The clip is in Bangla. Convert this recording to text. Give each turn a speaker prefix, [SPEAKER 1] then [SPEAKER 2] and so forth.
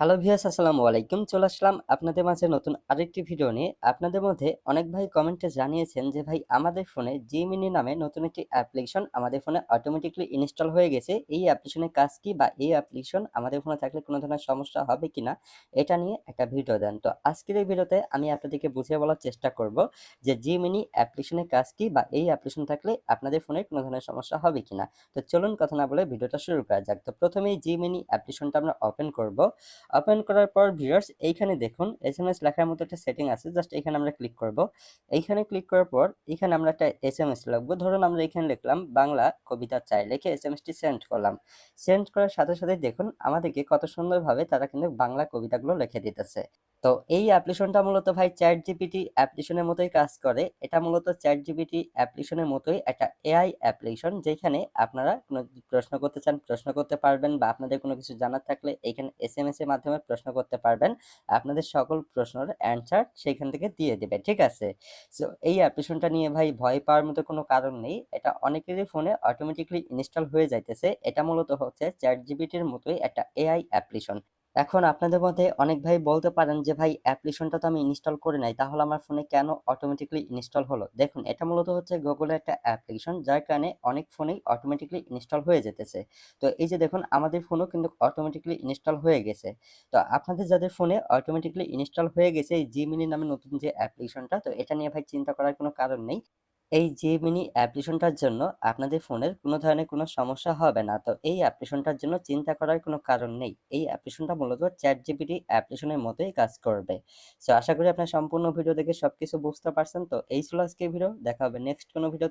[SPEAKER 1] হ্যালো ভিউয়ার্স, আসসালামু আলাইকুম। চলে আসলাম আপনাদের মাঝে নতুন আরেকটি ভিডিও নিয়ে। আপনাদের মধ্যে অনেক ভাই কমেন্টে জানিয়েছেন যে, ভাই, আমাদের ফোনে জি মিনি নামে নতুন একটি অ্যাপ্লিকেশন আমাদের ফোনে অটোমেটিকলি ইনস্টল হয়ে গেছে। এই অ্যাপ্লিকেশনের কাজ কি বা এই অ্যাপ্লিকেশন আমাদের ফোনে থাকলে কোনো ধরনের সমস্যা হবে কিনা? এটা নিয়ে একটা ভিডিও দেন। তো আজকের এই ভিডিওতে আমি আপনাদেরকে বুঝিয়ে বলার চেষ্টা করব যে জি মিনি অ্যাপ্লিকেশনের কাজ কি বা এই অ্যাপ্লিকেশন থাকলে আপনাদের ফোনে কোনো ধরনের সমস্যা হবে কি না তো চলুন কথা না বলে ভিডিওটা শুরু করা যাক। তো প্রথমেই জি মিনি অ্যাপ্লিকেশনটা আমরা ওপেন করব। ওপেন করার পর ভিউয়ার্স এইখানে দেখুন এস এম এস লেখার মতো একটা সেটিং আছে জাস্ট এখানে আমরা ক্লিক করব। এইখানে ক্লিক করার পর এখানে আমরা একটা এস এম এস লাগবো। ধরুন আমরা এখানে লিখলাম, বাংলা কবিতা চাই, লিখে এস এম এসটি সেন্ড করলাম। সেন্ড করার সাথে সাথে দেখুন, আমাদেরকে কত সুন্দরভাবে তারা কিন্তু বাংলা কবিতাগুলো লিখে দিতেছে। তো এই অ্যাপ্লিকেশনটা মূলত ভাই চ্যাট জিপিটি অ্যাপ্লিকেশনের মতোই কাজ করে। এটা মূলত চ্যাট জিপিটি অ্যাপ্লিকেশনের মতোই একটা এআই অ্যাপ্লিকেশন যেখানে আপনারা কোনো প্রশ্ন করতে চান, প্রশ্ন করতে পারবেন বা আপনাদের কোনো কিছু জানার থাকলে এখানে এস এম এস এর মাধ্যমে প্রশ্ন করতে পারবেন। আপনাদের সকল প্রশ্নের অ্যান্সার সেখান থেকে দিয়ে দেবে ঠিক আছে? সো এই অ্যাপ্লিকেশনটা নিয়ে ভাই ভয় পাওয়ার মতো কোনো কারণ নেই। এটা অনেকেরই ফোনে অটোমেটিকলি ইনস্টল হয়ে যাইতেছে। এটা মূলত হচ্ছে চ্যাট জিপিটির মতোই একটা এআই অ্যাপ্লিকেশন এখন আপনাদের মধ্যে অনেক ভাই বলতে পারেন যে, ভাই অ্যাপ্লিকেশনটা তো আমি ইনস্টল করে নাই, তাহলে আমার ফোনে কেন অটোমেটিকলি ইনস্টল হলো? দেখুন, এটা মূলত হচ্ছে গুগলের একটা অ্যাপ্লিকেশন যার কারণে অনেক ফোনেই অটোমেটিকলি ইনস্টল হয়ে যেতেছে। তো এই যে দেখুন, আমাদের ফোনও কিন্তু অটোমেটিকলি ইনস্টল হয়ে গেছে। তো আপনাদের যাদের ফোনে অটোমেটিকলি ইনস্টল হয়ে গেছে, এই জিমিনি নামে নতুন যে অ্যাপ্লিকেশনটা তো এটা নিয়ে ভাই চিন্তা করার কোনো কারণ নেই। এই জি মিনি অ্যাপ্লিকেশনটার জন্য আপনাদের ফোনের কোনো ধরনের কোনো সমস্যা হবে না। তো এই অ্যাপ্লিকেশনটার জন্য চিন্তা করার কোনো কারণ নেই। এই অ্যাপ্লিকেশনটা মূলত চ্যাট জিপিটি অ্যাপ্লিকেশনের মতোই কাজ করবে। সো আশা করি আপনার সম্পূর্ণ ভিডিও দেখে সবকিছু বুঝতে পারছেন। তো এই ছিল আজকের ভিডিও দেখা হবে নেক্সট কোনো ভিডিও